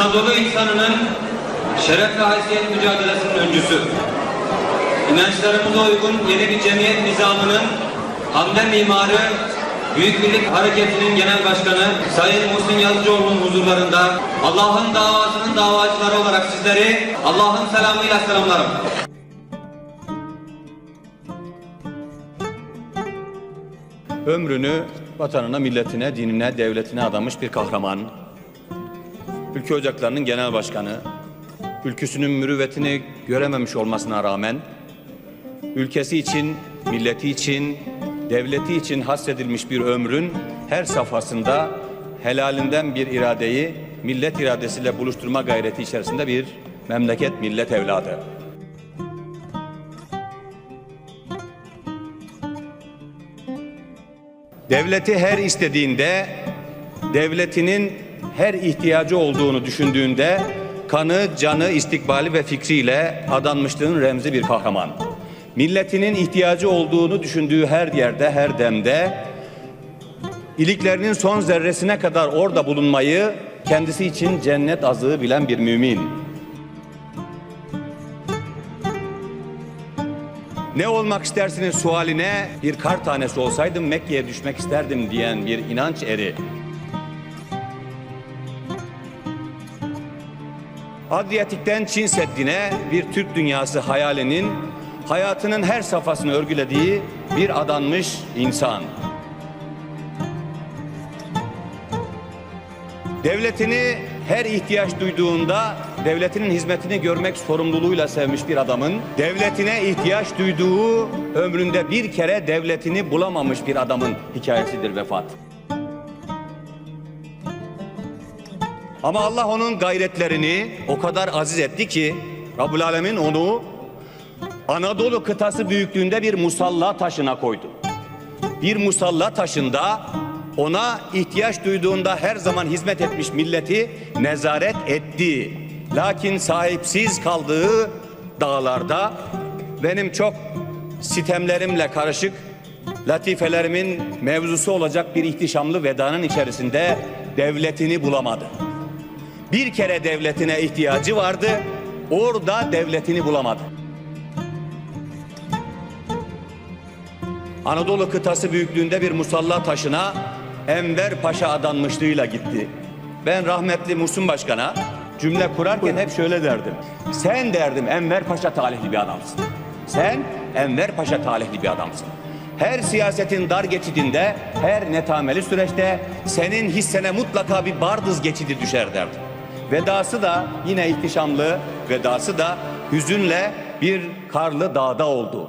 Anadolu insanının şeref ve haysiyet mücadelesinin öncüsü. İnançlarımıza uygun yeni bir cemiyet nizamının hamle mimarı, Büyük Birlik Hareketi'nin genel başkanı Sayın Muhsin Yazıcıoğlu'nun huzurlarında Allah'ın davasının davacıları olarak sizleri Allah'ın selamıyla selamlarım. Ömrünü vatanına, milletine, dinine, devletine adamış bir kahraman. Ülke Ocakları'nın genel başkanı. Ülküsünün mürüvvetini görememiş olmasına rağmen ülkesi için, milleti için, devleti için hassedilmiş bir ömrün her safhasında helalinden bir iradeyi millet iradesiyle buluşturma gayreti içerisinde bir memleket millet evladı. Devleti her istediğinde, devletinin her ihtiyacı olduğunu düşündüğünde kanı, canı, istikbali ve fikriyle adanmışlığın remzi bir kahraman. Milletinin ihtiyacı olduğunu düşündüğü her yerde, her demde iliklerinin son zerresine kadar orada bulunmayı kendisi için cennet azığı bilen bir mümin. Ne olmak istersiniz sualine bir kar tanesi olsaydım Mekke'ye düşmek isterdim diyen bir inanç eri. Adriyatik'ten Çin Seddi'ne bir Türk dünyası hayalinin hayatının her safhasını örgülediği bir adanmış insan. Devletini her ihtiyaç duyduğunda devletinin hizmetini görmek sorumluluğuyla sevmiş bir adamın devletine ihtiyaç duyduğu ömründe bir kere devletini bulamamış bir adamın hikayesidir vefat. Ama Allah onun gayretlerini o kadar aziz etti ki Rabbul Alemin onu Anadolu kıtası büyüklüğünde bir musalla taşına koydu. Bir musalla taşında ona ihtiyaç duyduğunda her zaman hizmet etmiş milleti nezaret etti. Lakin sahipsiz kaldığı dağlarda benim çok sitemlerimle karışık latifelerimin mevzusu olacak bir ihtişamlı vedanın içerisinde devletini bulamadı. Bir kere devletine ihtiyacı vardı, orada devletini bulamadı. Anadolu kıtası büyüklüğünde bir musalla taşına Enver Paşa adanmışlığıyla gitti. Ben rahmetli Musun Başkan'a cümle kurarken hep şöyle derdim. Sen derdim Enver Paşa talihli bir adamsın. Sen Enver Paşa talihli bir adamsın. Her siyasetin dar geçidinde, her netameli süreçte senin hissene mutlaka bir bardız geçidi düşer derdim. Vedası da yine ihtişamlı, vedası da hüzünle bir karlı dağda oldu.